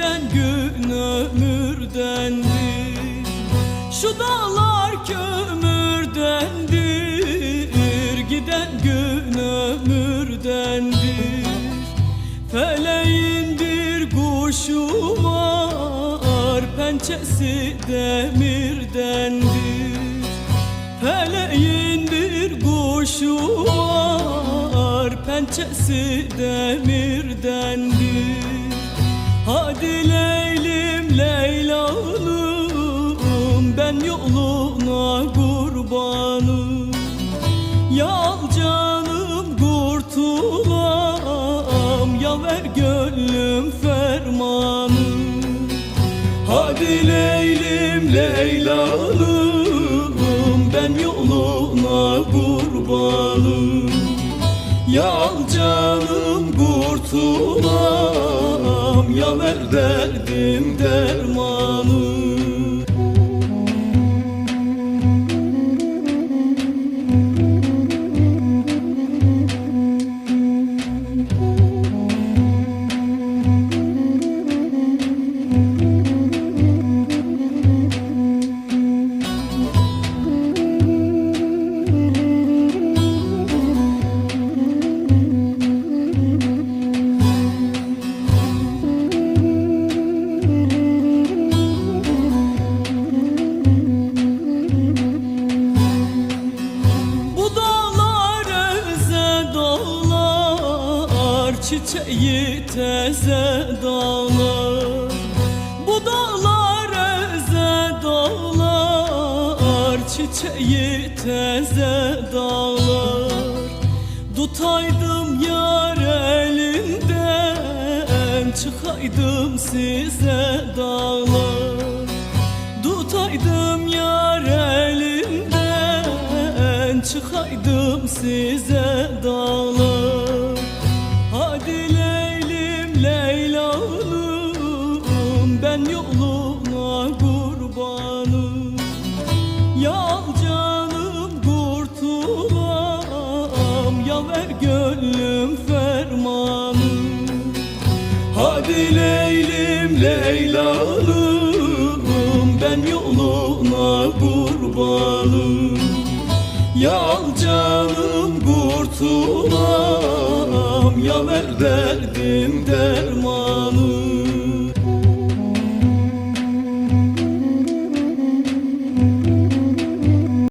birden gün ömürdendi Şu dağlar kömürdendir Giden gün ömürdendir Feleğindir kuşuma Pençesi demirdendir Feleğindir kuşuma pençesi demirdendir Hadi Leylim Leylalım Ben yoluna kurbanım. Yal canım kurtulam Ya ver gönlüm fermanı Hadi Leylim Leylalım Ben yoluna kurbanım. Yal canım kurtulam ver derdim dermanı Çiçeği teze dağlar Bu dağlar öze dağlar. Çiçeği teze dağlar Tutaydım yar elinden. Çıkaydım size dağlar Tutaydım yar elinden. Çıkaydım size Ben yoluna kurbanım Yal canım kurtulam Ya ver gönlüm fermanı Hadi Leylim Leylalım Ben yoluna kurbanım Yal canım kurtulam Ya ver derdim derman